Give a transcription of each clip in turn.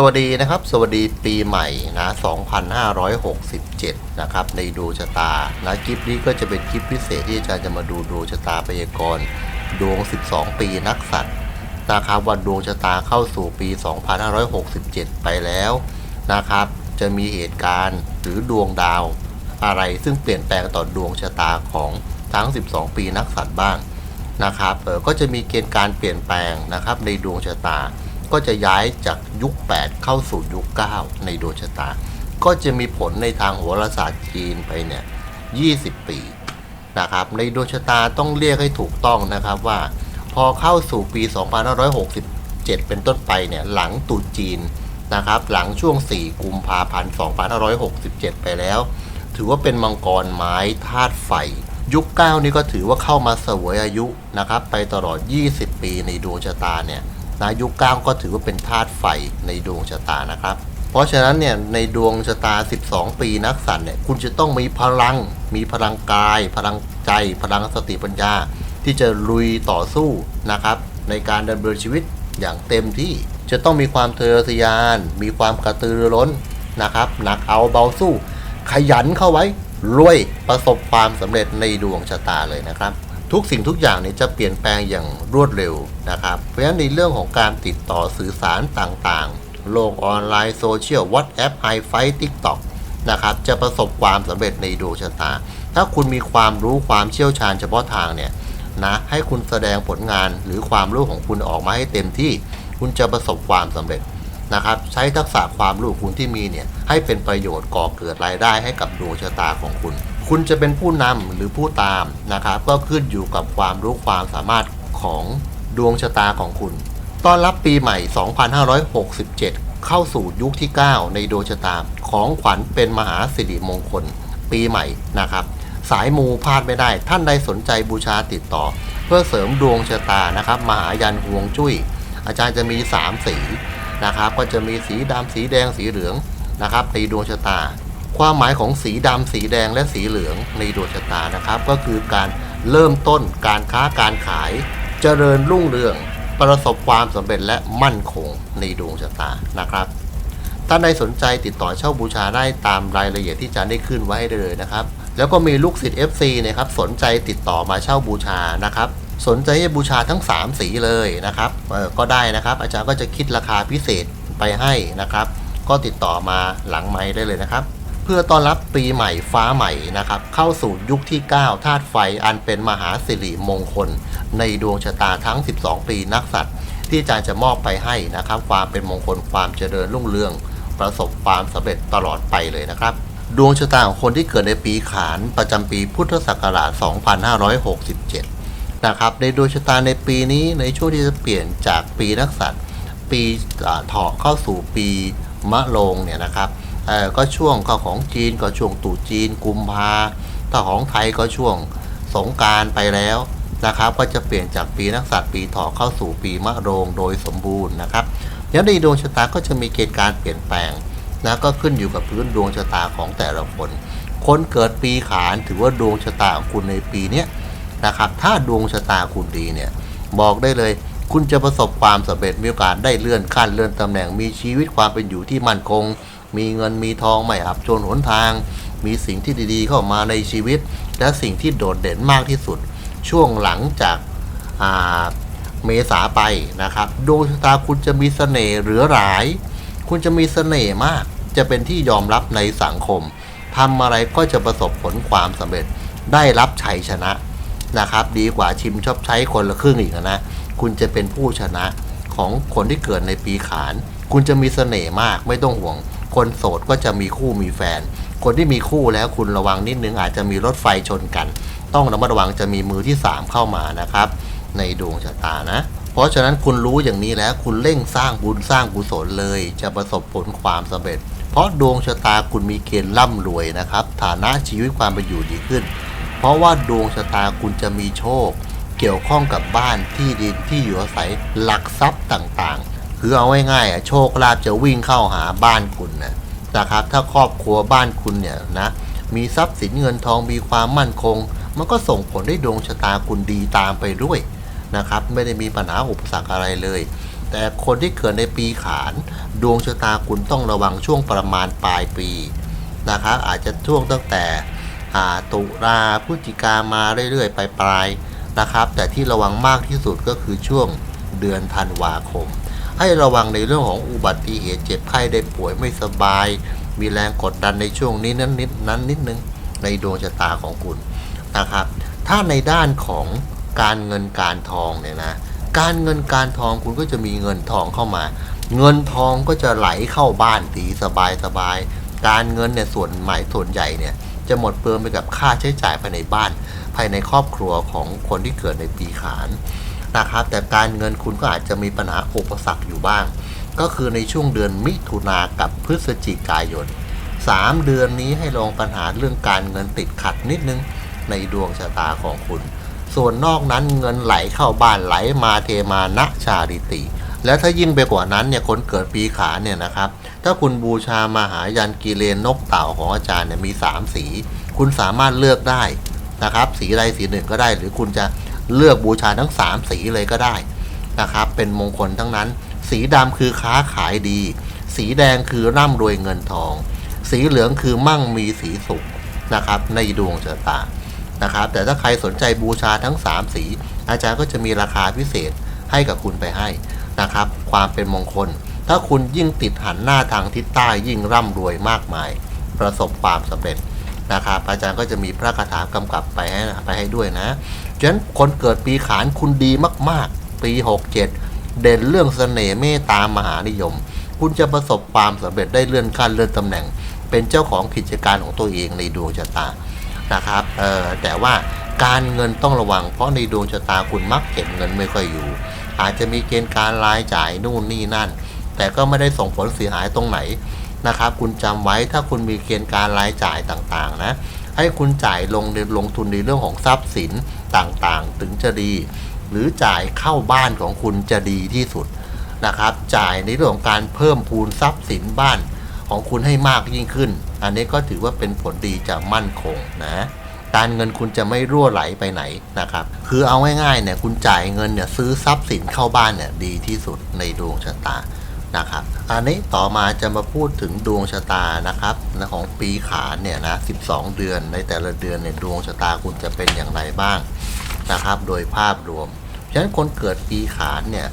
สวัสดีนะครับ สวัสดีปีใหม่นะ 2567 นะครับ ในดวงชะตา นะคลิปนี้ก็จะเป็นคลิปพิเศษที่อาจารย์จะมาดูดวงชะตาพยากรณ์ดวง 12 ปีนักสัตว์นะครับวันดวงชะตาเข้าสู่ปี 2567 ไปแล้วนะครับ จะมีเหตุการณ์หรือดวงดาวอะไรซึ่งเปลี่ยนแปลงต่อดวงชะตาของทั้ง 12 ปีนักสัตว์บ้างนะครับเออก็จะมีเกณฑ์การเปลี่ยนแปลงนะครับในดวงชะตา ก็จะย้ายจากยุค 8 เข้าสู่ยุค 9 ในดวงชะตา ก็จะมีผลในทางโหราศาสตร์จีนไปเนี่ย 20 ปีนะครับ ในดวงชะตาต้องเรียกให้ถูกต้องนะครับว่า พอเข้าสู่ปี 2567 เป็นต้นไปเนี่ย หลังตุจีนนะครับ หลังช่วง 4 กุมภาพันธ์ 2567 ไปแล้ว ถือว่าเป็นมังกรไม้ธาตุไฟ ยุค 9 นี่ก็ถือว่าเข้ามาเสวยอายุนะครับ ไปตลอด 20 ปีในดวงชะตาเนี่ย นะยุคเก้าก็ถือว่าเป็นธาตุไฟในดวงชะตานะครับ เพราะฉะนั้นเนี่ยในดวงชะตา 12 ปีนักสัตว์เนี่ยคุณจะต้องมีพลัง มีพลังกาย พลังใจ พลังสติปัญญา ที่จะลุยต่อสู้นะครับ ในการดำเนินชีวิตอย่างเต็มที่จะต้องมีความเทะเยอทยาน มีความกระตือรือร้นนะครับหนักเอาเบาสู้ ขยันเข้าไว้รวยประสบความสำเร็จในดวงชะตาเลยนะครับ ทุกสิ่งทุกอย่างเนี่ยจะเปลี่ยนแปลงอย่างรวดเร็วนะครับ เพราะฉะนั้นในเรื่องของการติดต่อสื่อสารต่างๆ โลกออนไลน์โซเชียล WhatsApp i ไฟ TikTok นะครับจะประสบความสำเร็จในดวงชะตา ถ้าคุณมีความรู้ความเชี่ยวชาญเฉพาะทางเนี่ยนะให้คุณแสดงผลงานหรือความรู้ของคุณออกมาให้เต็มที่ คุณจะประสบความสำเร็จนะครับ ใช้ทักษะความรู้คุณที่มีเนี่ยให้เป็นประโยชน์ก่อเกิดรายได้ให้กับดวงชะตาของคุณ คุณจะเป็นผู้นำหรือผู้ตามนะครับ ก็ขึ้นอยู่กับความรู้ความสามารถของดวงชะตาของคุณ ต้อนรับปีใหม่ 2567 เข้าสู่ยุคที่ 9 ในดวงชะตา ของขวัญเป็นมหาสิริมงคล ปีใหม่นะครับ สายมูพลาดไม่ได้ ท่านใดสนใจบูชาติดต่อ เพื่อเสริมดวงชะตานะครับ มหายันห่วงจุ้ย อาจารย์จะมี 3 สีนะครับ ก็จะมีสีดำสีแดงสีเหลืองนะครับในดวงชะตา ความหมายของสีดำสีแดงและสีเหลืองในดวงชะตานะครับ ก็คือการเริ่มต้นการค้าการขาย เจริญรุ่งเรือง ประสบความสำเร็จและมั่นคงในดวงชะตานะครับท่านใดสนใจติดต่อเช่าบูชาได้ตามรายละเอียดที่อาจารย์ได้ขึ้นไว้ได้เลยนะครับ แล้วก็มีลูกศิษย์ FC นะครับสนใจติดต่อมาเช่าบูชานะครับสนใจให้บูชาทั้ง 3 สีเลยนะครับเออก็ได้นะครับ อาจารย์ก็จะคิดราคาพิเศษไปให้นะครับ ก็ติดต่อมาหลังไม้ได้เลยนะครับ พื่อต้อนรับปีใหม่ฟ้าใหม่นะครับเข้าสู่ยุคที่ 9 ธาตุไฟอันเป็นมหาสิริมงคล ในดวงชะตาทั้ง 12 ปีนักสัตว์ ที่อาจารย์จะมอบไปให้นะครับ ความเป็นมงคลความเจริญรุ่งเรือง ประสบความสำเร็จตลอดไปเลยนะครับ ดวงชะตาของคนที่เกิดในปีขานประจำปีพุทธศักราช 2567 นะครับในดวงชะตาในปีนี้ในช่วงที่จะเปลี่ยนจากปีนักสัตว์ ปีเถาะเข้าสู่ปีมะโรงเนี่ยนะครับ ก็ช่วงก็ของจีนก็ช่วงตรุจีนกุมภาถ้าของไทยก็ช่วงสงการไปแล้วนะครับ ก็จะเปลี่ยนจากปีนักสัตว์ปีเถาะเข้าสู่ปีมะโรงโดยสมบูรณ์นะครับแล้วในดวงชะตาก็จะมีเกณฑ์การเปลี่ยนแปลงนะก็ขึ้นอยู่กับพื้นดวงชะตาของแต่ละคน คนเกิดปีขานถือว่าดวงชะตาของคุณในปีนี้นะครับ ถ้าดวงชะตาคุณดีเนี่ยบอกได้เลย คุณจะประสบความสำเร็จมีโอกาสได้เลื่อนขั้นเลื่อนตำแหน่งมีชีวิตความเป็นอยู่ที่มั่นคง มีเงินมีทองไม่อับจนหนทาง มีสิ่งที่ดีๆเข้ามาในชีวิต และสิ่งที่โดดเด่นมากที่สุด ช่วงหลังจากาเมษาไปนะครับดวงชะตาคุณจะมีเสน่ห์เหลือหลาย คุณจะมีเสน่ห์มาก จะเป็นที่ยอมรับในสังคมทำอะไรก็จะประสบผลความสำเร็จได้รับชัยชนะนะครับ ดีกว่าชิมชอบใช้คนละครึ่งอีกนะ คุณจะเป็นผู้ชนะของคนที่เกิดในปีขาน คุณจะมีเสน่ห์มากไม่ต้องห่วง คนโสดก็จะมีคู่มีแฟน คนที่มีคู่แล้วคุณระวังนิดนึงอาจจะมีรถไฟชนกัน ต้องระมัดระวังจะมีมือที่ 3 เข้ามานะครับ ในดวงชะตานะ เพราะฉะนั้นคุณรู้อย่างนี้แล้วคุณเร่งสร้างบุญสร้างกุศลเลย จะประสบผลความสำเร็จ เพราะดวงชะตาคุณมีเกณฑ์ร่ำรวยนะครับ ฐานะชีวิตความเป็นอยู่ดีขึ้น เพราะว่าดวงชะตาคุณจะมีโชค เกี่ยวข้องกับบ้านที่ดินที่อยู่อาศัยหลักทรัพย์ต่างๆ คือเอาง่ายๆอะโชคลาภจะวิ่งเข้าหาบ้านคุณนะนะครับ ถ้าครอบครัวบ้านคุณเนี่ยนะมีทรัพย์สินเงินทองมีความมั่นคง มันก็ส่งผลให้ดวงชะตาคุณดีตามไปด้วยนะครับ ไม่ได้มีปัญหาอุปสรรคอะไรเลย แต่คนที่เกิดในปีขาน ดวงชะตาคุณต้องระวังช่วงประมาณปลายปีนะครับอาจจะช่วงตั้งแต่าตุลาพฤศจิกามาเรื่อยๆไปปลายนะครับ แต่ที่ระวังมากที่สุดก็คือช่วงเดือนธันวาคม ให้ระวังในเรื่องของอุบัติเหตุเจ็บไข้ได้ป่วยไม่สบาย มีแรงกดดันในช่วงนี้นั้นนิดนั้นนิดนึงในดวงชะตาของคุณนะครับ ถ้าในด้านของการเงินการทองเนี่ยนะการเงินการทองคุณก็จะมีเงินทองเข้ามา เงินทองก็จะไหลเข้าบ้านดีสบายสบาย การเงินเนี่ยส่วนใหม่ส่วนใหญ่เนี่ยจะหมดเปลืองไปกับค่าใช้จ่ายภายในบ้าน ภายในครอบครัวของคนที่เกิดในปีขาน นะครับ แต่การเงินคุณก็อาจจะมีปัญหาอุปสรรคอยู่บ้าง ก็คือในช่วงเดือนมิถุนากับพฤศจิกายน 3 เดือนนี้ให้ลองปัญหาเรื่องการเงินติดขัดนิดนึงในดวงชะตาของคุณ ส่วนนอกนั้นเงินไหลเข้าบ้านไหลมาเทมานะชาริติ และถ้ายิ่งไปกว่านั้นเนี่ยคนเกิดปีขาเนี่ยนะครับ ถ้าคุณบูชามาหายันกีเลนนกเต่าของอาจารย์เนี่ยมี 3 สี คุณสามารถเลือกได้นะครับ สีใดสีหนึ่งก็ได้หรือคุณจะ เลือกบูชาทั้ง 3 สีเลยก็ได้นะครับ เป็นมงคลทั้งนั้น สีดำคือค้าขายดี สีแดงคือร่ำรวยเงินทอง สีเหลืองคือมั่งมีสีสุขนะครับในดวงชะตานะครับ แต่ถ้าใครสนใจบูชาทั้ง 3 สี อาจารย์ก็จะมีราคาพิเศษให้กับคุณไปให้นะครับ ความเป็นมงคล ถ้าคุณยิ่งติดหันหน้าทางทิศใต้ยิ่งร่ำรวยมากมาย ประสบความสำเร็จนะครับอาจารย์ก็จะมีพระคาถากำกับไปให้ไปให้ด้วยนะ ฉะนั้นคนเกิดปีขานคุณดีมาก ๆ ปี 67 เด่นเรื่องเสน่ห์เมตตามหานิยม คุณจะประสบความสำเร็จได้เลื่อนขั้นเลื่อนตำแหน่ง เป็นเจ้าของกิจการของตัวเองในดวงชะตานะครับเออแต่ว่าการเงินต้องระวัง เพราะในดวงชะตาคุณมักเก็บเงินไม่ค่อยอยู่ อาจจะมีเกณฑ์การรายจ่ายนู่นนี่นั่น แต่ก็ไม่ได้ส่งผลเสียหายตรงไหนนะครับ คุณจำไว้ถ้าคุณมีเกณฑ์การรายจ่ายต่างๆ นะ ให้คุณจ่ายลงในลงทุนในเรื่องของทรัพย์สินต่างๆ ถึงจะดี หรือจ่ายเข้าบ้านของคุณจะดีที่สุดนะครับ จ่ายในเรื่องของการเพิ่มพูนทรัพย์สินบ้านของคุณให้มากยิ่งขึ้น อันนี้ก็ถือว่าเป็นผลดีจะมั่นคงนะการเงินคุณจะไม่รั่วไหลไปไหนนะครับ คือเอาง่ายๆเนี่ยคุณจ่ายเงินเนี่ยซื้อทรัพย์สินเข้าบ้านเนี่ยดีที่สุดในดวงชะตา นะครับ อันนี้ต่อมาจะมาพูดถึงดวงชะตานะครับนะของปีขานเนี่ยนะ 12 เดือนในแต่ละเดือนเนี่ยดวงชะตาคุณจะเป็นอย่างไรบ้างนะครับ โดยภาพรวม ฉะนั้นคนเกิดปีขานเนี่ย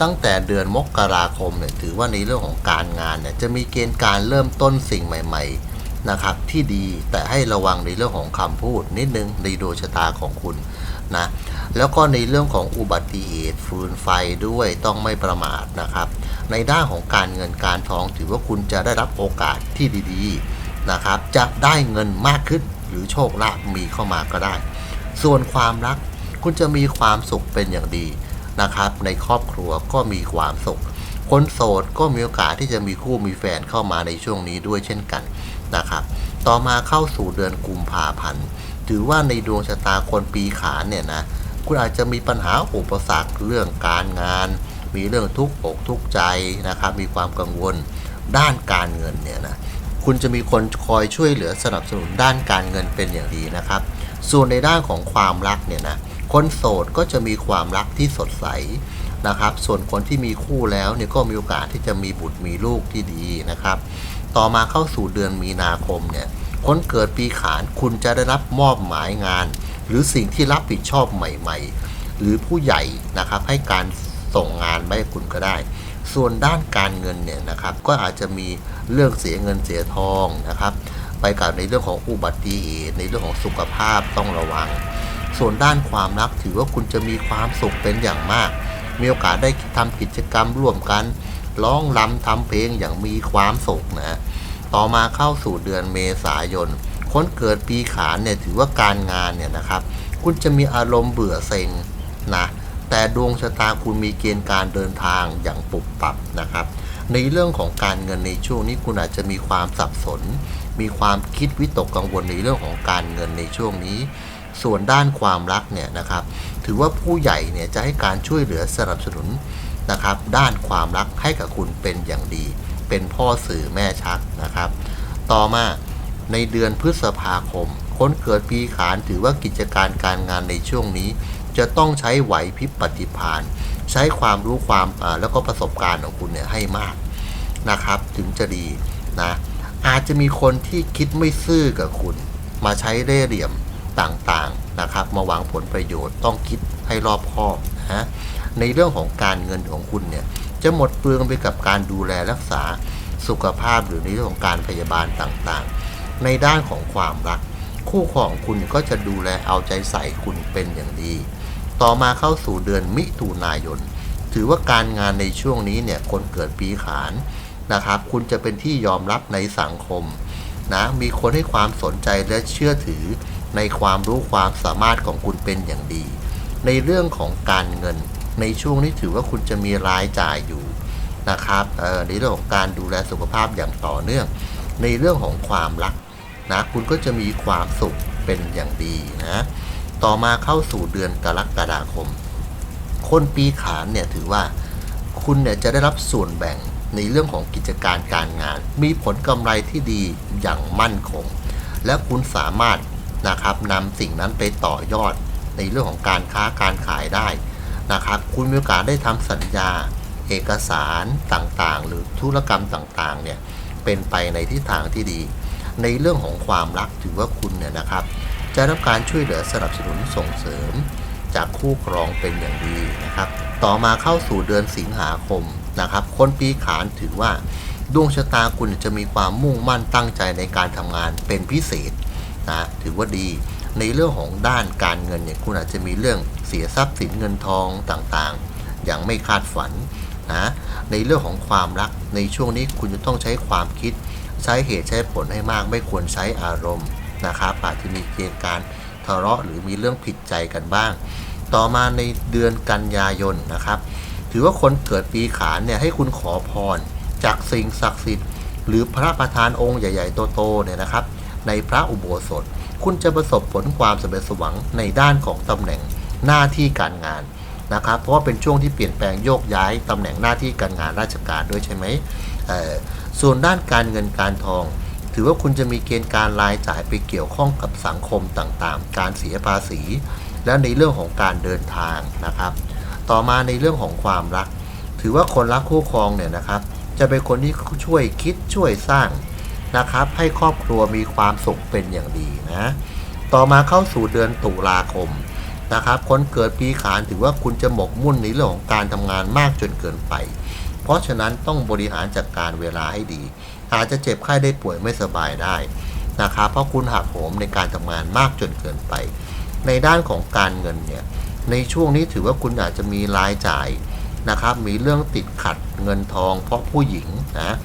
ตั้งแต่เดือนมกราคมเนี่ยถือว่าในเรื่องของการงานเนี่ยจะมีเกณฑ์การเริ่มต้นสิ่งใหม่ ๆนะครับ ที่ดีแต่ให้ระวังในเรื่องของคำพูดนิดนึงในดวงชะตาของคุณนะแล้วก็ในเรื่องของอุบัติเหตุฟืนไฟด้วยต้องไม่ประมาทนะครับ ในด้านของการเงินการทอง ถือว่าคุณจะได้รับโอกาสที่ดีๆนะครับ จะได้เงินมากขึ้นหรือโชคลาภมีเข้ามาก็ได้ ส่วนความรักคุณจะมีความสุขเป็นอย่างดีนะครับ ในครอบครัวก็มีความสุข คนโสดก็มีโอกาสที่จะมีคู่มีแฟนเข้ามาในช่วงนี้ด้วยเช่นกันนะครับ ต่อมาเข้าสู่เดือนกุมภาพันธ์ถือว่าในดวงชะตาคนปีขานเนี่ยนะคุณอาจจะมีปัญหาอุปสรรคเรื่องการงาน มีเรื่องทุกข์อกทุกใจนะครับ มีความกังวลด้านการเงินเนี่ยนะคุณจะมีคนคอยช่วยเหลือสนับสนุนด้านการเงินเป็นอย่างดีนะครับ ส่วนในด้านของความรักเนี่ยนะคนโสดก็จะมีความรักที่สดใสนะครับ ส่วนคนที่มีคู่แล้วเนี่ยก็มีโอกาสที่จะมีบุตรมีลูกที่ดีนะครับ ต่อมาเข้าสู่เดือนมีนาคมเนี่ยคนเกิดปีขานคุณจะได้รับมอบหมายงาน หรือสิ่งที่รับผิดชอบใหม่ ๆ หรือผู้ใหญ่นะครับให้การ ส่งงานมาให้คุณก็ได้ ส่วนด้านการเงินเนี่ยนะครับก็อาจจะมีเรื่องเสียเงินเสียทองนะครับ ไปกับในเรื่องของอุบัติเหตุในเรื่องของสุขภาพต้องระวัง ส่วนด้านความรักถือว่าคุณจะมีความสุขเป็นอย่างมาก มีโอกาสได้ทำกิจกรรมร่วมกันร้องรำทำเพลงอย่างมีความสุขนะต่อมาเข้าสู่เดือนเมษายนคนเกิดปีขานเนี่ยถือว่าการงานเนี่ยนะครับ คุณจะมีอารมณ์เบื่อเซ็งนะ แต่ดวงชะตาคุณมีเกณฑ์การเดินทางอย่างปุบปับนะครับ ในเรื่องของการเงินในช่วงนี้คุณอาจจะมีความสับสน มีความคิดวิตกกังวลในเรื่องของการเงินในช่วงนี้ ส่วนด้านความรักเนี่ยนะครับ ถือว่าผู้ใหญ่เนี่ยจะให้การช่วยเหลือสนับสนุนนะครับ ด้านความรักให้กับคุณเป็นอย่างดี เป็นพ่อสื่อแม่ชักนะครับ ต่อมาในเดือนพฤษภาคม คนเกิดปีขานถือว่ากิจการการงานในช่วงนี้ จะต้องใช้ไหวพริบปฏิภาณใช้ความรู้ความแล้วก็ประสบการณ์ของคุณเนี่ยให้มากนะครับ ถึงจะดีนะ อาจจะมีคนที่คิดไม่ซื่อกับคุณ มาใช้เล่ห์เหลี่ยมต่างๆนะครับ มาหวังผลประโยชน์ต้องคิดให้รอบคอบนะฮะในเรื่องของการเงินของคุณเนี่ยจะหมดเปลืองไปกับการดูแลรักษาสุขภาพหรือในเรื่องของการพยาบาลต่างๆ ในด้านของความรัก คู่ครองคุณก็จะดูแลเอาใจใส่คุณเป็นอย่างดี ต่อมาเข้าสู่เดือนมิถุนายน ถือว่าการงานในช่วงนี้เนี่ยคนเกิดปีขานนะครับ คุณจะเป็นที่ยอมรับในสังคมนะมีคนให้ความสนใจและเชื่อถือในความรู้ความสามารถของคุณเป็นอย่างดี ในเรื่องของการเงิน ในช่วงนี้ถือว่าคุณจะมีรายจ่ายอยู่นะครับในเรื่องของการดูแลสุขภาพอย่างต่อเนื่อง ในเรื่องของความรักนะคุณก็จะมีความสุขเป็นอย่างดีนะ ต่อมาเข้าสู่เดือนกรกฎาคม คนปีขานเนี่ยถือว่าคุณเนี่ยจะได้รับส่วนแบ่งในเรื่องของกิจการการงาน มีผลกำไรที่ดีอย่างมั่นคง และคุณสามารถนะครับนำสิ่งนั้นไปต่อยอดในเรื่องของการค้าการขายได้นะครับ คุณมีโอกาสได้ทำสัญญา เอกสารต่างๆ หรือธุรกรรมต่างๆเนี่ยเป็นไปในทิศทางที่ดี ในเรื่องของความรักถือว่าคุณเนี่ยนะครับ จะได้รับการช่วยเหลือสนับสนุนส่งเสริม จากคู่ครองเป็นอย่างดีนะครับ ต่อมาเข้าสู่เดือนสิงหาคมนะครับ คนปีขานถือว่า ดวงชะตาคุณจะมีความมุ่งมั่นตั้งใจในการทำงานเป็นพิเศษนะถือว่าดีในเรื่องของด้านการเงินเนี่ยคุณอาจจะมีเรื่องเสียทรัพย์สินเงินทองต่างๆ อย่างไม่คาดฝันนะในเรื่องของความรักในช่วงนี้คุณจะต้องใช้ความคิด ใช้เหตุใช้ผลให้มากไม่ควรใช้อารมณ์ นะครับอาจจะมีเกณฑ์การทะเลาะหรือมีเรื่องผิดใจกันบ้าง ต่อมาในเดือนกันยายนนะครับ ถือว่าคนเกิดปีขานเนี่ยให้คุณขอพร จากสิ่งศักดิ์สิทธิ์หรือพระประธานองค์ใหญ่ ๆ โตๆเนี่ยนะครับ ในพระอุโบสถ คุณจะประสบผลความสำเร็จสวังในด้านของตำแหน่งหน้าที่การงานนะครับ เพราะว่าเป็นช่วงที่เปลี่ยนแปลงโยกย้ายตำแหน่งหน้าที่การงานราชการด้วยใช่ไหมส่วนด้านการเงินการทอง ถือว่าคุณจะมีเกณฑ์การรายจ่ายไปเกี่ยวข้องกับสังคมต่างๆ การเสียภาษี และในเรื่องของการเดินทางนะครับ ต่อมาในเรื่องของความรัก ถือว่าคนรักคู่ครองเนี่ยนะครับ จะเป็นคนที่ช่วยคิดช่วยสร้างนะครับ ให้ครอบครัวมีความสุขเป็นอย่างดีนะ ต่อมาเข้าสู่เดือนตุลาคมนะครับ คนเกิดปีขานถือว่าคุณจะหมกมุ่นในเรื่องของการทำงานมากจนเกินไป เพราะฉะนั้นต้องบริหารจัดการเวลาให้ดี อาจจะเจ็บไข้ได้ป่วยไม่สบายได้นะครับเพราะคุณหักโหมในการทำงานมากจนเกินไป ในด้านของการเงินเนี่ยในช่วงนี้ถือว่าคุณอาจจะมีรายจ่ายนะครับมีเรื่องติดขัดเงินทอง เพราะผู้หญิงนะ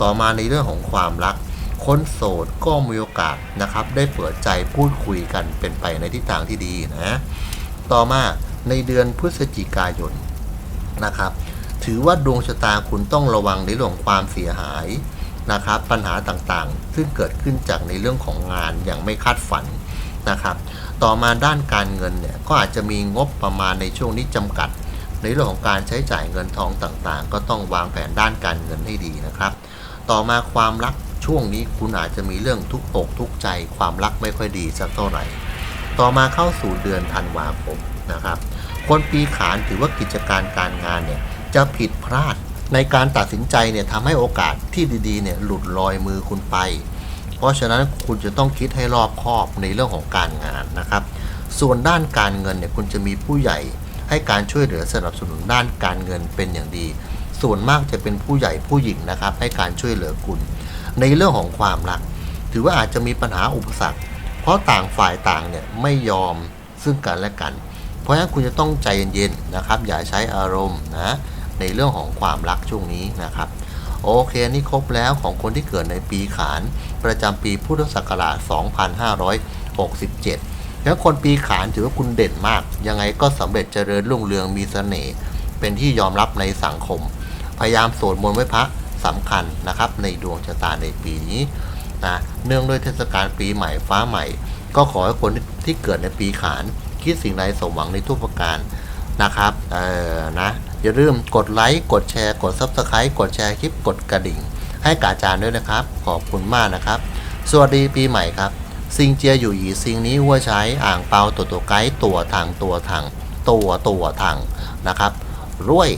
ต่อมาในเรื่องของความรักคนโสดก็มีโอกาสนะครับ ได้เปิดใจพูดคุยกันเป็นไปในทิศทางที่ดีนะต่อมาในเดือนพฤศจิกายนนะครับ ถือว่าดวงชะตาคุณต้องระวังในเรื่องของความเสียหาย นะครับปัญหาต่างๆ ซึ่งเกิดขึ้นจากในเรื่องของงานอย่างไม่คาดฝันนะครับ ต่อมาด้านการเงินเนี่ยก็อาจจะมีงบประมาณในช่วงนี้จำกัด ในเรื่องของการใช้จ่ายเงินทองต่างๆ ก็ต้องวางแผนด้านการเงินให้ดีนะครับ ต่อมาความรักช่วงนี้คุณอาจจะมีเรื่องทุกอกทุกใจ ความรักไม่ค่อยดีสักเท่าไหร่ ต่อมาเข้าสู่เดือนธันวาคมนะครับ คนปีขานถือว่ากิจการการงานเนี่ยจะผิดพลาด ในการตัดสินใจเนี่ยทำให้โอกาสที่ดีๆเนี่ยหลุดลอยมือคุณไป เพราะฉะนั้นคุณจะต้องคิดให้รอบคอบในเรื่องของการงานนะครับ ส่วนด้านการเงินเนี่ยคุณจะมีผู้ใหญ่ให้การช่วยเหลือสนับสนุนด้านการเงินเป็นอย่างดี ส่วนมากจะเป็นผู้ใหญ่ผู้หญิงนะครับ ให้การช่วยเหลือคุณ ในเรื่องของความรัก ถือว่าอาจจะมีปัญหาอุปสรรค เพราะต่างฝ่ายต่างเนี่ยไม่ยอมซึ่งกันและกัน เพราะฉะนั้นคุณจะต้องใจเย็นๆนะครับ อย่าใช้อารมณ์นะ ในเรื่องของความรักช่วงนี้นะครับ โอเคนี่ครบแล้วของคนที่เกิดในปีขาน ประจำปีพุทธศักราช 2567 แล้วคนปีขานถือว่าคุณเด่นมาก ยังไงก็สำเร็จเจริญรุ่งเรืองมีเสน่ห์เป็นที่ยอมรับในสังคม พยายามสวดมนต์ไว้พระสำคัญนะครับ ในดวงชะตาในปีนี้นะเนื่องด้วยเทศกาลปีใหม่ฟ้าใหม่ ก็ขอให้คนที่เกิดในปีขาน คิดสิ่งใดสมหวังในทุกประการนะครับ เออนะ อย่าลืมกดไลค์กดแชร์กด Subscribe กดแชร์คลิปกดกระดิ่ง ให้กาจารย์ด้วยนะครับ ขอบคุณมากนะครับ สวัสดีปีใหม่ครับซิงเจียอยู่หยีซิงนี้วัวใช้อ่างเปาตัวตัวไกด์ตัวทางตัวทางตัวตัวทางนะครับรวย